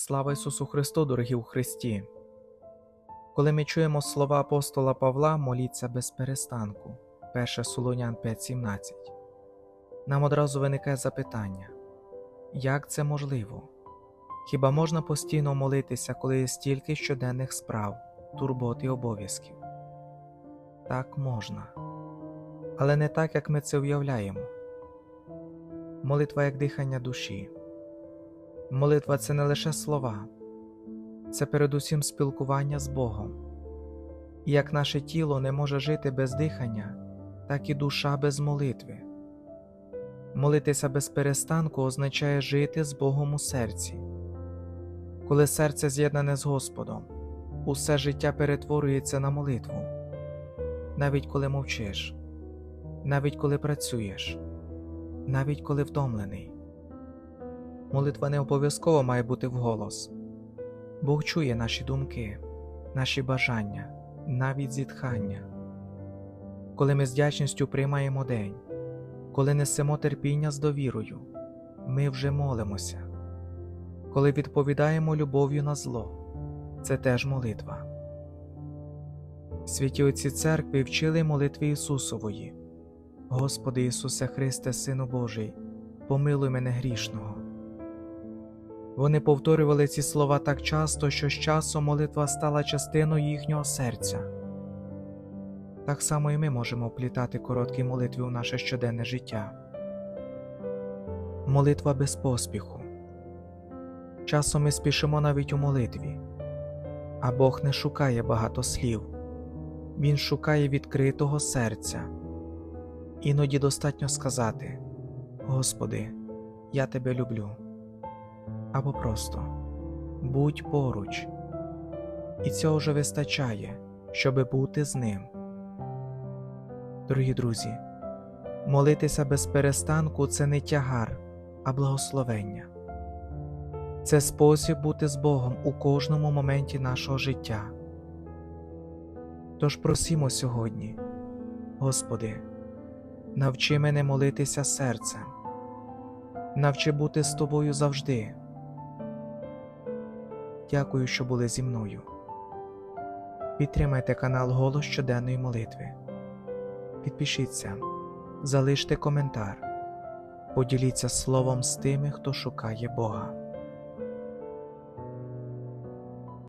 Слава Ісусу Христу, дорогі у Христі! Коли ми чуємо слова апостола Павла, моліться без перестанку. 1 Солонян 5.17. Нам одразу виникає запитання: як це можливо? Хіба можна постійно молитися, коли є стільки щоденних справ, турбот і обов'язків? Так можна. Але не так, як ми це уявляємо. Молитва як дихання душі. Молитва це не лише слова, це передусім спілкування з Богом. І як наше тіло не може жити без дихання, так і душа без молитви. Молитися без перестанку означає жити з Богом у серці. Коли серце з'єднане з Господом, усе життя перетворюється на молитву, навіть коли мовчиш, навіть коли працюєш, навіть коли втомлений. Молитва не обов'язково має бути вголос. Бог чує наші думки, наші бажання, навіть зітхання. Коли ми з вдячністю приймаємо день, коли несемо терпіння з довірою, ми вже молимося. Коли відповідаємо любов'ю на зло, це теж молитва. Святі Отці церкви вчили молитві Ісусової. Господи Ісусе Христе, Сину Божий, помилуй мене грішного. Вони повторювали ці слова так часто, що з часом молитва стала частиною їхнього серця. Так само і ми можемо вплітати короткі молитви у наше щоденне життя. Молитва без поспіху. Часом ми спішимо навіть у молитві, а Бог не шукає багато слів, Він шукає відкритого серця. Іноді достатньо сказати: Господи, я тебе люблю або просто будь поруч, і цього вже вистачає, щоби бути з ним. Дорогі друзі, молитися без перестанку це не тягар, а благословення. Це спосіб бути з Богом у кожному моменті нашого життя. Тож просімо сьогодні, Господи, навчи мене молитися серцем, навчи бути з тобою завжди. Дякую, що були зі мною. Підтримайте канал Голос щоденної молитви. Підпишіться, залиште коментар, поділіться словом з тими, хто шукає Бога.